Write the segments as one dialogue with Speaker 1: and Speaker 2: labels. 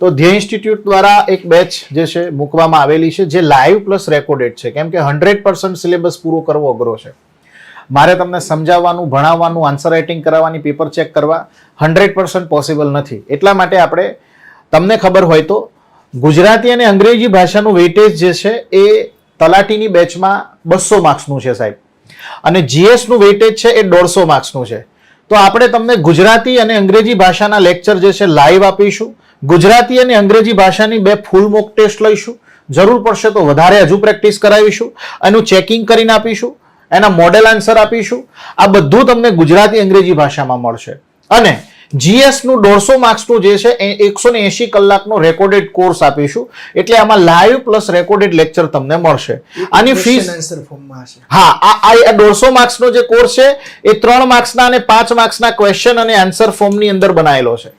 Speaker 1: તો ધ્યેય ઇન્સ્ટિટ્યૂટ દ્વારા એક બેચ જે છે મૂકવામાં આવેલી છે, જે લાઈવ પ્લસ રેકોર્ડેડ છે. કેમ કે હંડ્રેડ પર્સન્ટ સિલેબસ પૂરો કરવો અઘરો છે. મારે તમને સમજાવવાનું, ભણાવવાનું આન્સર રાઇટિંગ કરાવવાની પેપર ચેક કરવા હંડ્રેડ પર્સન્ટ પોસિબલ નથી. એટલા માટે આપણે, તમને ખબર હોય તો, ગુજરાતી અને અંગ્રેજી ભાષાનું વેઇટેજ જે છે એ તલાટીની બેચમાં બસો માર્ક્સનું છે સાહેબ. અને જીએસનું વેઇટેજ છે એ દોઢસો માર્ક્સનું છે. તો આપણે તમને ગુજરાતી અને અંગ્રેજી ભાષાના લેક્ચર જે છે લાઈવ આપીશું. ગુજરાતી અને અંગ્રેજી ભાષાની બે ફૂલ મોક ટેસ્ટ લઈશું. જરૂર પડશે તો વધારે હજુ પ્રેક્ટિસ કરાવીશું. એનું ચેકિંગ કરીને આપીશું. એના મોડેલ આન્સર આપીશું. આ બધું તમને ગુજરાતી અંગ્રેજી ભાષામાં મળશે. અને જીએસનું દોઢસો માર્ક્સનું જે છે એ એકસો ને એંશી કલાકનો રેકોર્ડેડ કોર્સ આપીશું. એટલે આમાં લાઈવ પ્લસ રેકોર્ડેડ લેક્ચર તમને મળશે. આની ફીસ
Speaker 2: ફોર્મમાં
Speaker 1: હા આ આ દોઢસો માર્ક્સનો જે કોર્સ છે એ ત્રણ માર્ક્સના અને પાંચ માર્ક્સના ક્વેશ્ચન અને આન્સર ફોર્મની અંદર બનાવેલો છે.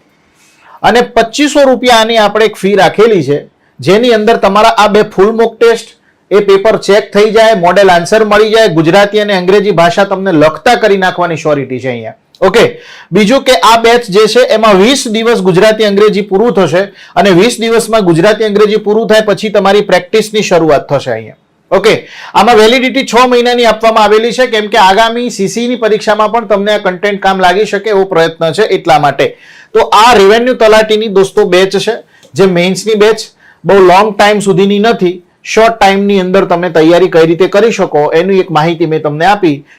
Speaker 1: અને પચીસો રૂપિયા આની આપણે એક ફી રાખેલી છે, જેની અંદર તમારા આ બે ફૂલ મોક ટેસ્ટ એ પેપર ચેક થઈ જાય મોડેલ આન્સર મળી જાય, ગુજરાતી અને અંગ્રેજી ભાષા તમને લખતા કરી નાખવાની શ્યોરિટી છે અહીંયા. ઓકે બીજું કે આ બેચ જે છે, એમાં વીસ દિવસ ગુજરાતી અંગ્રેજી પૂરું થશે અને વીસ દિવસમાં ગુજરાતી અંગ્રેજી પૂરું થાય, પછી તમારી પ્રેક્ટિસની શરૂઆત થશે અહીંયા. ઓકે આમાં વેલિડિટી છ મહિનાની આપવામાં આવેલી છે. કેમ કે આગામી સીસીની પરીક્ષામાં પણ તમને આ કન્ટેન્ટ કામ લાગી શકે એવો પ્રયત્ન છે એટલા માટે. તો આ રેવન્યુ તલાટીની દોસ્તો બેચ છે. જે મેન્સની બેચ બહુ લોંગ ટાઈમ સુધીની નથી. શોર્ટ ટાઈમની અંદર તમે તૈયારી કઈ રીતે કરી શકો, એની એક માહિતી મેં તમને આપી.